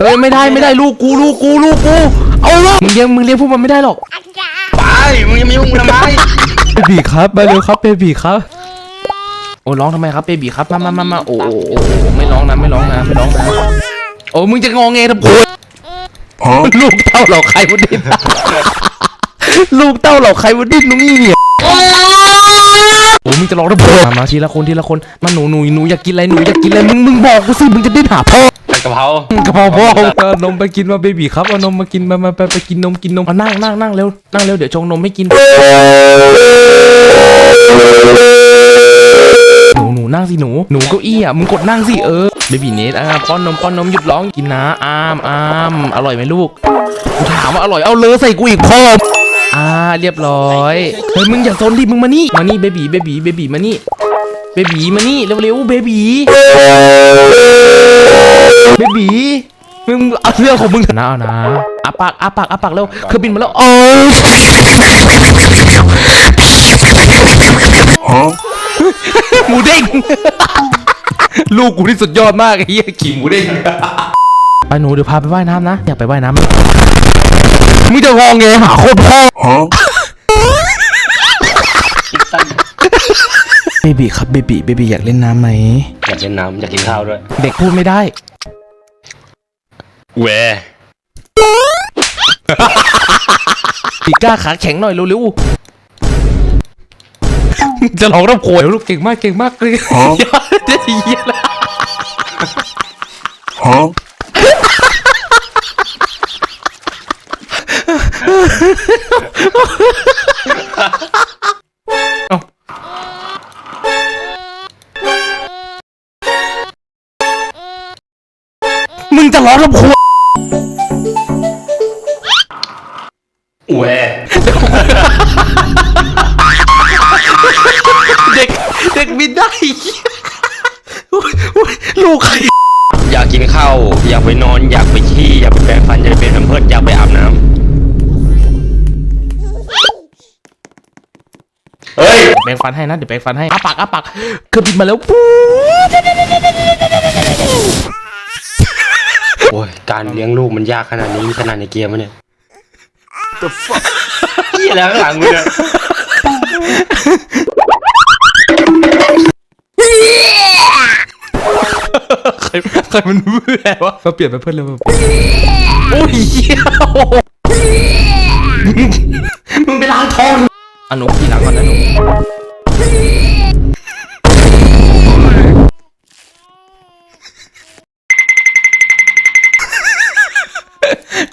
เฮ้ยไม่ได้ไม่ได้ลูกกูลูกกูลูกกูเอาลูกมึงเลี้ยงมึงเลี้ยงพวกมันไม่ได้หรอกไปมึงยังไม่ยุ่งทำไมเบบีครับมาเร็วครับเบบีครับโอ้ร้องทำไมครับเบบีครับมามามามาโอ้โอ้โอ้โอ้ไม่ร้องนะไม่ร้องนะไม่ร้องนะโอ้มึงจะงอแงทำไมลูกเต้าเหล่าใครวะดินลูกเต้าเหล่าใครวะดินนุ้งนี่เนี่ยโอ้มึงจะร้องทำไมมามาทีละคนทีละคนมาหนูหนูหนูอยากกินอะไรหนูอยากกินอะไรมึงมึงบอกกูสิมึงจะดิ้นหาพ่อผัด กะเพรากระเพราพ่อเอานมไปกินมาเบบีครับเอานมมากินมามาไปไปกินนมกินนมมานั่งนั่งนั่งเร็วนั่งเร็วเดี๋ยวชงนมไม่กินหนูหนูนั่งสิหนูหนูเก้าอี้อะมึงกดนั่งสิเออเบบีเนสอะป้อนนมป้อนนมหยุดร้องกินนะอามอามอร่อยไหมลูกกูถามว่าอร่อยเอาเลยใส่กูอีกพ่ออ่าเรียบร้อยเฮ้ยมึงอย่าซนดิมึงมานี่มานี่เบบีเบบีเบบีมานี่ เบบีมานี่เร็วๆเบบีเบบีมึงเอาเรื่องของมึงนะเอานะอาปากอาปากอาปากเร็วเครื่องบินมาแล้วโอ้หมูเด้งลูกกูที่สุดยอดมากไอ้เหี้ยขี่หมูเด้งไปหนูเดี๋ยวพาไปว่ายน้ำนะอยากไปว่ายน้ำมมึงจะงองแงหาโคตรพ่อ เบบีครับเบบีเบบีอยากเล่นน้ำไหม อยากเล่นน้ำอยากกินข้าวด้วย เด็กพูดไม่ได้ แหวปีก้าขาแข็งหน่อยเร็วๆ จะร้องรับโขยลูกเก่งมากเก่งมากเลยจะเหี้ยละเอ้ ได้โอ๊ยโอ๊ยลูกใครอยากกินข้าวอยากไปนอน อยากไปขี้อยากไปแปรงฟันอยากไปเปลี่ยนแพมเพิร์สอยากไปอาบน้ำเฮ้ยแปรงฟันให้นะเดี๋ยวแปรงฟันให้อ้าปากอ้าปากคือบินมาแล้วปู๊ดโอ้ยการเลี้ยงลูกมันยากขนาดนี้มีขนาดในเกมมะเนี่ย The fuck เหียแล้วข้างหลังมึงเนี่ย ครใครมันเบื่อวะมาเปลี่ยนไปเพื่อนเลยมาเปลี่ยนโอ้ยเหี้ยมึงไปล้างท้องอะหนูขี่หลังก่อนนะหนู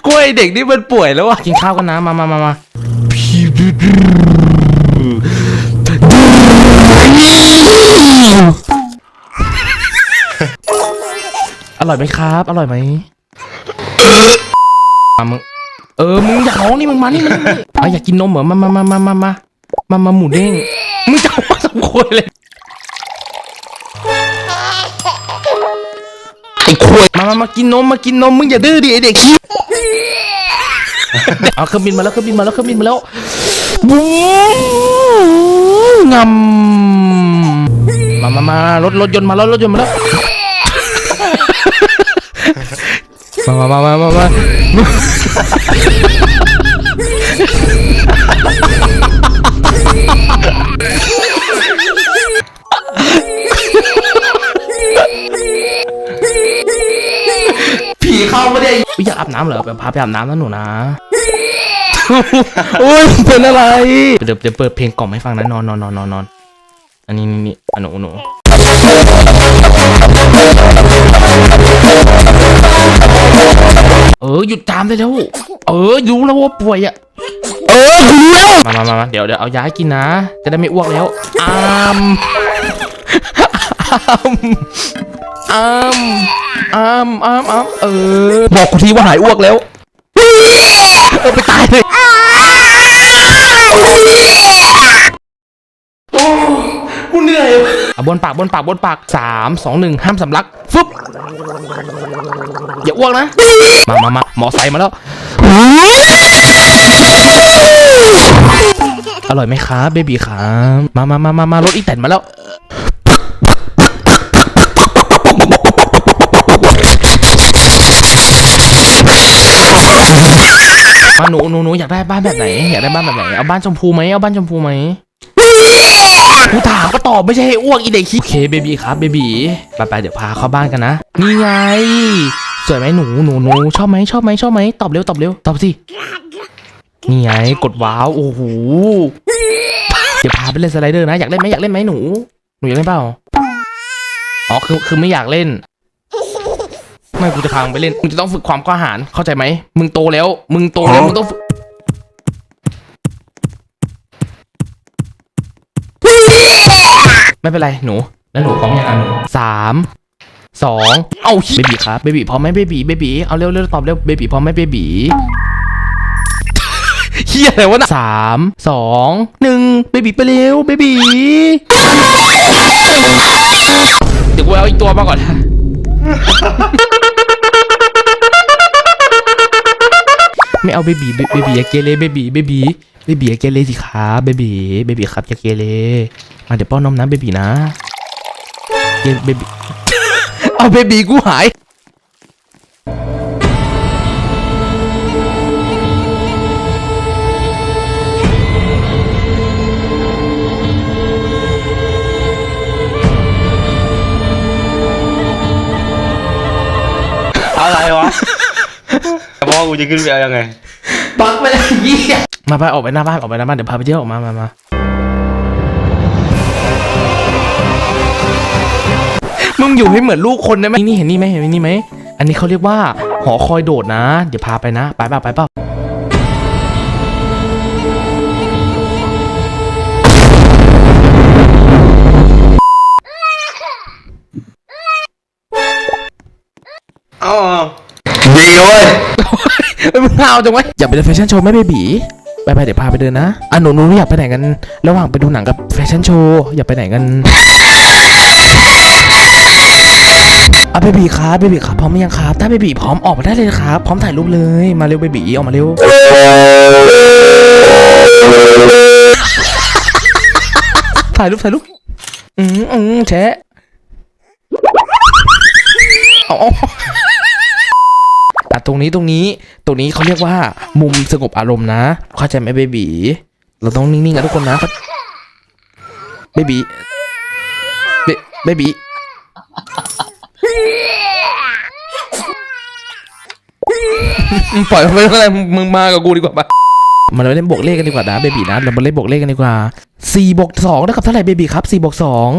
กล้วยเด็กนี่มันป่วยแล้ววะกินข้าวกันนะมามามามา ร่อยไหมครับ อร่อยไหมมึงเออ มึงอยากร้องนี่มึงมานี่มึงอะอยากกินนมเหรอ มามามามามามามามาหมูเด้ง มึงจะเอาสมควรเลย ไอ้ควายมามามากินนม มากินนม มึงอย่าดื้อดิไอเด็กขี้เอาเครื่องบินมาแล้วเครื่องบินมาแล้วเครื่องบินมาแล้ววู้งำมามามารถรถยนต์มาแล้วรถยนต์มาแล้ว มามามามามามาผีเข้าไม่ได้อยากอาบน้ำเหรอไปพาไปอาบน้ำนะหนูนะ โอ้ยเป็นอะไร เดี๋ยวเดี๋ยวเปิดเพลงกล่อมให้ฟังนะนอนนอนนอนนอนนอนอันนี้นี่นี่อันหนูหนู ออหยุดตามได้แล้ว เออรู้แล้วว่าป่วยอะเออกูรู้แล้วมามามามาเดี๋ยวเดี๋ยวเอายาให้กินนะ จะได้ไม่อ้วกแล้วอามอามอามอามอามเออ บอกกูทีว่าหายอ้วกแล้ว เออไปตายเลยโอ้กูเหนื่ อะบนปากบนปากบนปากสามสองหนึ่งห้ามสำลักฟึบอย่าอ้วกนะ มามามาหมอใส่มาแล้ว อร่อยไหมครับเบบีครับมามามามามารถอีแตนมาแล้วมาหนูหนูหนูอยากได้บ้านแบบไหน อยากได้บ้านแบบไหน เอาบ้านชมพูไหมเอาบ้านชมพูไหม กูถามก็ตอบไม่ใช่ให้อ้วกอีเด็กคิดโอเคเบบีครับเบบีไปไปเดี๋ยวพาเข้าบ้านกันนะ นี่ไง สวยไหมหนูหนูหนูชอบไหมชอบไหมชอบไหมตอบเร็วตอบเร็วตอบสินี่ไงกดว้าวโอ้โหเดี๋ยวพาไปเล่นสไลเดอร์นะอยากเล่นไหมอยากเล่นไหมหนูหนูอยากเล่นเปล่าอ๋อคือคือไม่อยากเล่นไม่กูจะพามึงไปเล่นมึงจะต้องฝึกความกล้าหาญเข้าใจไหมมึงโตแล้ว มึงโตแล้วมึงต้อง ไม่เป็นไรหนู แล้วหนูพร้อมยังอะหนูสามสองเอ้าเบบีครับเบบีพร้อมไหมเบบีเบบีเอาเร็วเร็วตอบเร็วเบบีพร้อมไหมเบบีเฮียอะไรวะน่ะสามสองหนึ่งเบบีไปเร็วเบบีเดี๋ยวกูเอาอีกตัวมาก่อนไม่เอาเบบีเบบีอย่าเกเรเบบีเบบีเบบีอย่าเกเรสิครับเบบีเบบีครับอย่าเกเร มาเดี๋ยวป้อนนมนะเบบีนะเกเบบีเอาเบบีกูหายอะไรวะแต่พ่อกูจะขึ้นไปเอายังไงปักไปเลยยี่มาไปออกไปหน้าบ้านออกไปหน้าบ้านเดี๋ยวพาไปเที่ยวออกมามามา มึงอยู่ให้เหมือนลูกคนได้ไหมนี่เห็นนี่ไหมเห็นนี่ไหม อันนี้เขาเรียกว่า หอคอยโดดนะ เดี๋ยวพาไปนะ ไปเปล่าไปเปล่าอ๋อดีเว้ยเอ้ยมึงเอาจังวะอยากไปเดินแฟชั่นโชว์ไหมเบบีไปไปเดี๋ยวพาไปเดินนะอะหนูหนูอยากไปไหนกัน ระหว่างไปดูหนังกับแฟชั่นโชว์อยากไปไหนกัน อะเบบีครับเบบีครับพร้อมหรือยังครับ ถ้าเบบีพร้อมออกมาได้เลยครับพร้อมถ่ายรูปเลยมาเร็วเบบีออกมาเร็วถ่ายรูปถ่ายรูปอืมอืมแชะเอาเอาอ่ตรงนี้ตรงนี้ตรงนี้เขาเรียกว่า มุมสงบอารมณ์นะเข้าใจไหมเบบีเราต้องนิ่งๆกันทุกคนนะเบบีเบเบบี มึงปล่อยมันไปเมื่อไหรมึงมากับกูดีกว่าปะมาเราเล่นบวกเลขกันดีกว่านะเบบีนะเรามาเล่นบวกเลขกันดีกว่าสี่บวกสองเท่ากับเท่าไหร่เบบีครับสี่บวกสอง